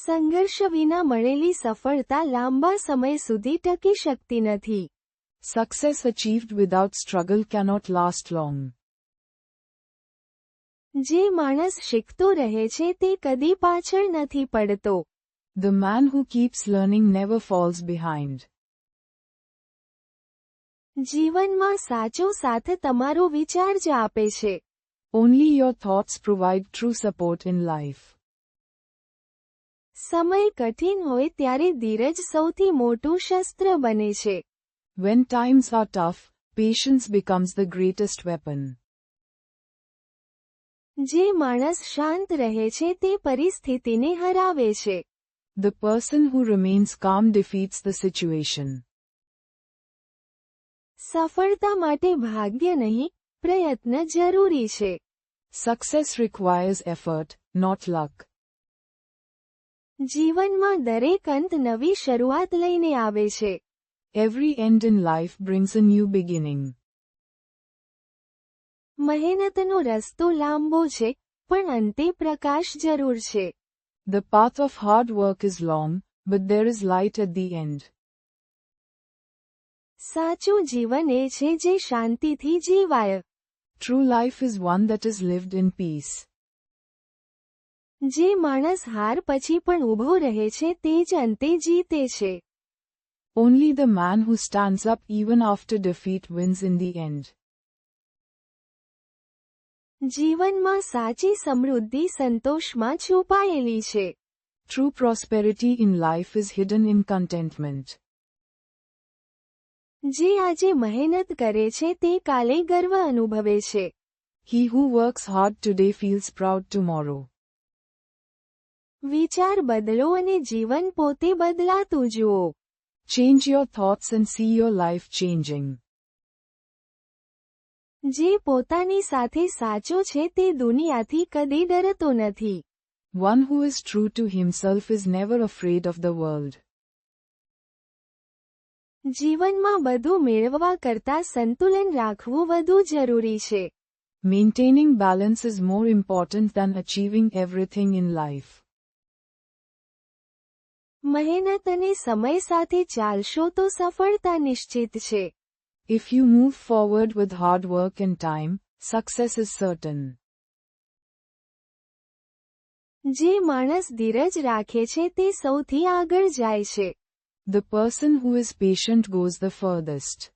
સંઘર્ષ વિના મળેલી સફળતા લાંબા સમય સુધી ટકી શકતી નથી success achieved without struggle cannot last long જે માણસ શીખતો રહે છે તે કદી પાછળ નથી પડતો the man who keeps learning never falls behind જીવનમાં સાચો સાથ તમારો વિચાર જ આપે છે only your thoughts provide true support in life સમય કઠિન હોય ત્યારે ધીરજ સૌથી મોટું શસ્ત્ર બને છે when times are tough patience becomes the greatest weapon જે માણસ શાંત રહે છે તે પરિસ્થિતિને હરાવે છે ધ પર્સન હુ રિમેન્સ કામ ડિફીટ્સ ધ સિચ્યુએશન સફળતા માટે ભાગ્ય નહીં પ્રયત્ન જરૂરી છે success requires effort not luck જીવનમાં દરેક અંત નવી શરૂઆત લઈને આવે છે every end in life brings a new beginning મહેનતનો રસ્તો લાંબો છે પણ અંતે પ્રકાશ જરૂર છે the path of hard work is long but there is light at the end સાચું જીવન એ છે જે શાંતિથી જીવાય true life is one that is lived in peace જે માણસ હાર પછી પણ ઊભો રહે છે તે જ અંતે જીતે છે Only the man who stands up even after defeat wins in the end. જીવનમાં સાચી સમૃદ્ધિ સંતોષમાં છુપાયેલી છે True prosperity in life is hidden in contentment. જે આજે મહેનત કરે છે તે કાલે ગર્વ અનુભવે છે He who works hard today feels proud tomorrow. વિચાર બદલો અને જીવન પોતે બદલાતું જુઓ change your thoughts and see your life changing જે પોતાની સાથે સાચો છે તે દુનિયાથી કદી ડરતો નથી one who is true to himself is never afraid of the world જીવનમાં બધું મેળવવા કરતાં સંતુલન રાખવું વધુ જરૂરી છે maintaining balance is more important than achieving everything in life મહેનત અને સમય સાથે ચાલશો તો સફળતા નિશ્ચિત છે if you move forward with hard work and time success is certain જે માણસ ધીરજ રાખે છે તે સૌથી આગળ જાય છે the person who is patient goes the farthest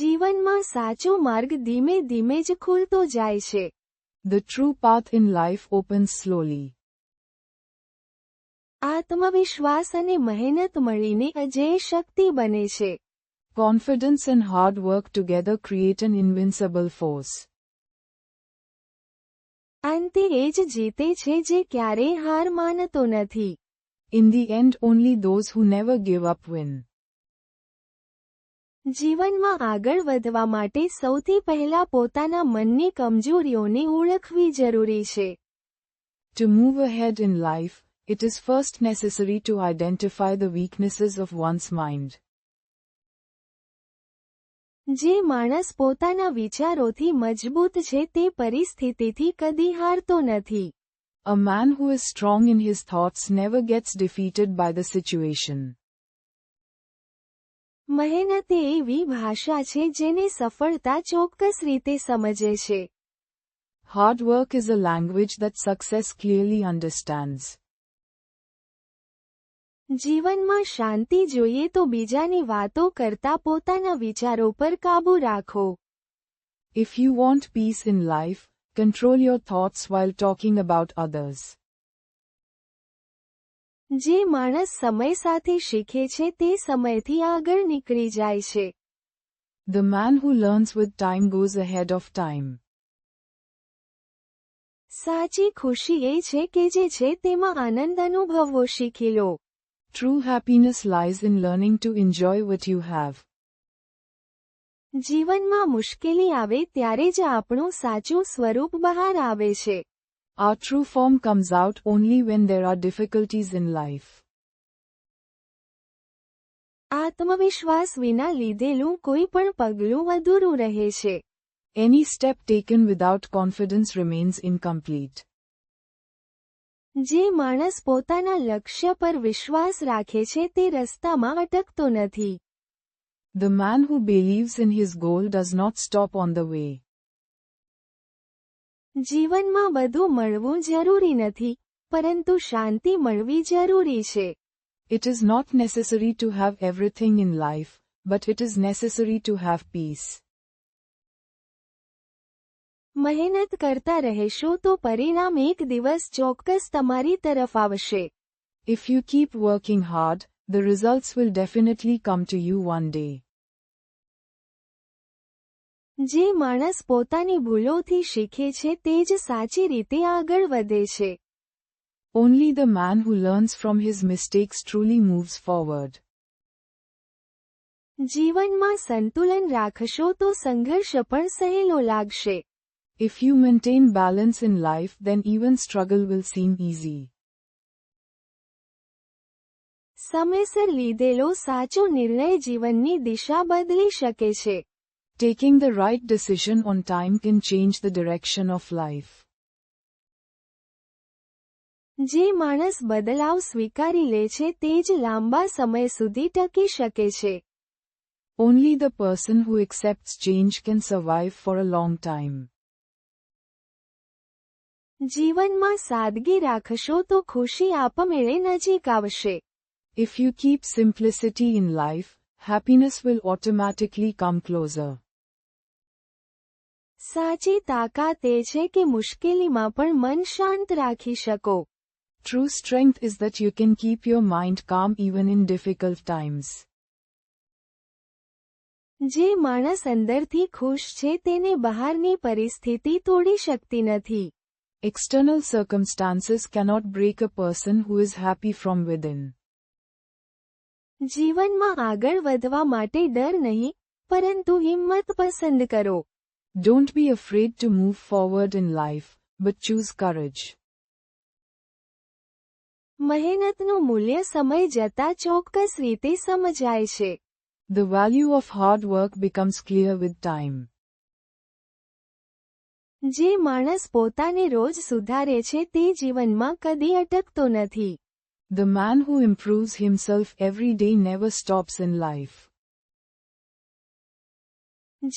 જીવનમાં સાચો માર્ગ ધીમે ધીમે જ ખુલતો જાય છે the true path in life open slowly આત્મવિશ્વાસ અને મહેનત મળીને અજેય શક્તિ બને છે confidence and hard work together create an invincible force અંતે એ જ જીતે છે જે ક્યારેય હાર માનતો નથી in the end only those who never give up win જીવનમાં આગળ વધવા માટે સૌથી પહેલા પોતાના મનની કમજોરીઓને ઓળખવી જરૂરી છે to move ahead in life it is first necessary to identify the weaknesses of one's mind. જે માણસ પોતાના વિચારોથી મજબૂત છે તે પરિસ્થિતિથી કદી હારતો નથી A man who is strong in his thoughts never gets defeated by the situation. મહેનત એવી ભાષા છે જેને સફળતા ચોક્કસ રીતે સમજે છે Hard work is a language that success clearly understands. જીવનમાં શાંતિ જોઈએ તો બીજાની વાતો કરતા પોતાના વિચારો પર કાબૂ રાખો if you want peace in life control your thoughts while talking about others જે માણસ સમય સાથે શીખે છે તે સમયથી આગળ નીકળી જાય છે the man who learns with time goes ahead of time સાચી ખુશી એ છે કે જે છે તેમાં આનંદ અનુભવવો શીખી લો True happiness lies in learning to enjoy what you have. જીવનમાં મુશ્કેલી આવે ત્યારે જ આપણું સાચું સ્વરૂપ બહાર આવે છે. Our true form comes out only when there are difficulties in life. આત્મવિશ્વાસ વિના લીધેલું કોઈ પણ પગલું અધૂરું રહે છે. Any step taken without confidence remains incomplete. જે માણસ પોતાના લક્ષ્ય પર વિશ્વાસ રાખે છે તે રસ્તામાં અટકતો નથી The man who believes in his goal does not stop on the way. જીવનમાં બધું મળવું જરૂરી નથી પરંતુ શાંતિ મળવી જરૂરી છે It is not necessary to have everything in life, but it is necessary to have peace. મહેનત કરતા રહેશો તો પરિણામ એક દિવસ ચોક્કસ તમારી તરફ આવશે if you keep working hard the results will definitely come to you one day જે માણસ પોતાની ભૂલોથી શીખે છે તે જ સાચી રીતે આગળ વધે છે only the man who learns from his mistakes truly moves forward જીવનમાં સંતુલન રાખશો તો સંઘર્ષ પણ સહેલો લાગશે If you maintain balance in life, then even struggle will seem easy. Taking the right decision on time can change the direction of life. Only the person who accepts change can survive for a long time. જીવનમાં સાદગી રાખશો તો ખુશી આપમેળે નજીક આવશે if you keep simplicity in life happiness will automatically come closer સાચી તાકાત એ છે કે મુશ્કેલીમાં પણ મન શાંત રાખી શકો true strength is that you can keep your mind calm even in difficult times જે માણસ અંદરથી ખુશ છે તેને બહારની પરિસ્થિતિ તોડી શકતી નથી External circumstances cannot break a person who is happy from within. જીવનમાં આગળ વધવા માટે ડર નહીં પરંતુ હિંમત પસંદ કરો don't be afraid to move forward in life but choose courage મહેનતનું મૂલ્ય સમય જતા ચોક્કસ રીતે સમજાય છે the value of hard work becomes clear with time જે માણસ પોતાને રોજ સુધારે છે તે જીવનમાં કદી અટકતો નથી The man who improves himself every day never stops in life.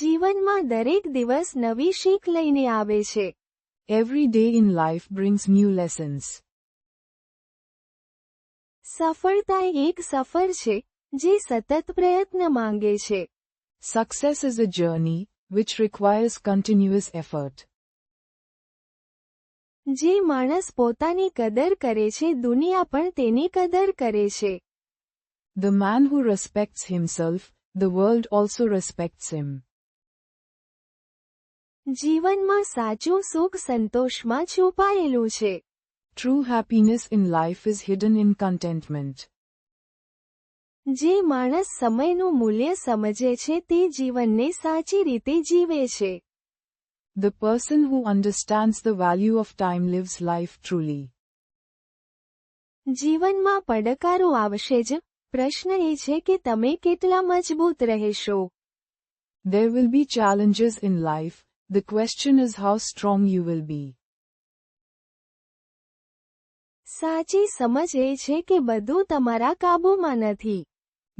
જીવનમાં દરેક દિવસ નવી શીખ લઈને આવે છે. Every day in life brings new lessons. સફળતા એક સફર છે જે સતત પ્રયત્ન માંગે છે. Success is a journey which requires continuous effort. જે માણસ પોતાની કદર કરે છે દુનિયા પણ તેની કદર કરે છે The man who respects himself, the world also respects him. જીવનમાં સાચું સુખ સંતોષમાં છુપાયેલું છે True happiness in life is hidden in contentment. જે માણસ સમયનું મૂલ્ય સમજે છે તે જીવનને સાચી રીતે જીવે છે The person who understands the value of time lives life truly. જીવનમાં પડકારો આવશે જ પ્રશ્ન એ છે કે તમે કેટલા મજબૂત રહેશો There will be challenges in life. The question is how strong you will be. સાચી સમજ એ છે કે બધું તમારા કાબૂમાં નથી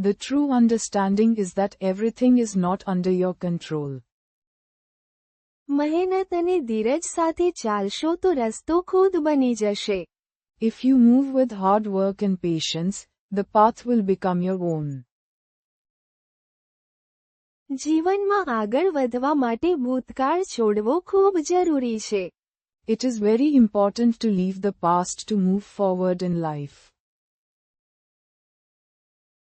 The true understanding is that everything is not under your control. મહેનત અને ધીરજ સાથે ચાલશો તો રસ્તો ખુદ બની જશે if you move with hard work and patience the path will become your own જીવનમાં આગળ વધવા માટે ભૂતકાળ છોડવો ખૂબ જરૂરી છે it is very important to leave the past to move forward in life